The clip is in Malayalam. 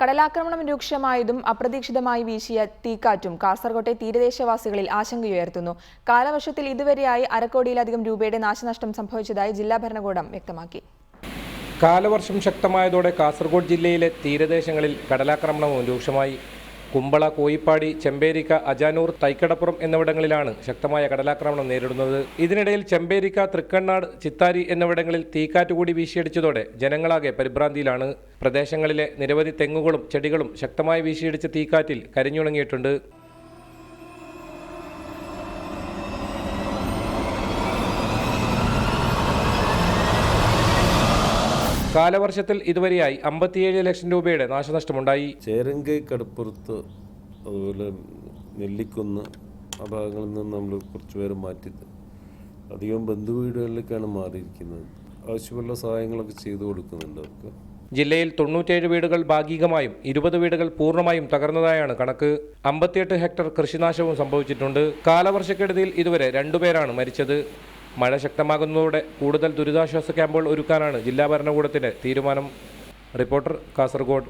കടലാക്രമണം രൂക്ഷമായതും അപ്രതീക്ഷിതമായി വീശിയ തീക്കാറ്റും കാസർകോട്ടെ തീരദേശവാസികളിൽ ആശങ്കയുയർത്തുന്നു. കാലവർഷത്തിൽ ഇതുവരെയായി അരക്കോടിയിലധികം രൂപയുടെ നാശനഷ്ടം സംഭവിച്ചതായി ജില്ലാ ഭരണകൂടം വ്യക്തമാക്കി. കാലവർഷം ശക്തമായതോടെ കാസർഗോഡ് ജില്ലയിലെ തീരദേശങ്ങളിൽ കടലാക്രമണവും രൂക്ഷമായി. കുമ്പള കോയിപ്പാടി ചെമ്പേരിക്ക അജാനൂർ തൈക്കടപ്പുറം എന്നിവിടങ്ങളിലാണ് ശക്തമായ കടലാക്രമണം നേരിടുന്നത്. ഇതിനിടയിൽ ചെമ്പേരിക്ക തൃക്കണ്ണാട് ചിത്താരി എന്നിവിടങ്ങളിൽ തീക്കാറ്റ് കൂടി വീശിയടിച്ചതോടെ ജനങ്ങളാകെ പരിഭ്രാന്തിയിലാണ്. പ്രദേശങ്ങളിലെ നിരവധി തെങ്ങുകളും ചെടികളും ശക്തമായി വീശിയടിച്ച തീക്കാറ്റിൽ കരിഞ്ഞുണങ്ങിയിട്ടുണ്ട്. കാലവർഷത്തിൽ ഇതുവരെയായി അമ്പത്തിയേഴ് ലക്ഷം രൂപയുടെ നാശനഷ്ടമുണ്ടായി. ചേരങ്കൈ കടപ്പുറത്ത് അതുപോലെ നെല്ലിക്കുന്ന് ആ ഭാഗങ്ങളിൽ നിന്ന് നമ്മൾ കുറച്ച് പേര് മാറ്റി അധികം ബന്ധുവീടുകളിലേക്കാണ് മാറിയിരിക്കുന്നത്. ആവശ്യമുള്ള സഹായങ്ങളൊക്കെ ചെയ്തു കൊടുക്കുന്നുണ്ട് അവർക്ക്. ജില്ലയിൽ തൊണ്ണൂറ്റേഴ് വീടുകൾ ഭാഗികമായും ഇരുപത് വീടുകൾ പൂർണമായും തകർന്നതായാണ് കണക്ക്. അമ്പത്തിയെട്ട് ഹെക്ടർ കൃഷിനാശവും സംഭവിച്ചിട്ടുണ്ട്. കാലവർഷക്കെടുതിയിൽ ഇതുവരെ രണ്ടുപേരാണ് മരിച്ചത്. മഴ ശക്തമാകുന്നതോടെ കൂടുതൽ ദുരിതാശ്വാസ ക്യാമ്പുകൾ ഒരുക്കാനാണ് ജില്ലാ ഭരണകൂടത്തിന്റെ തീരുമാനം. റിപ്പോർട്ടർ കാസർഗോഡ്.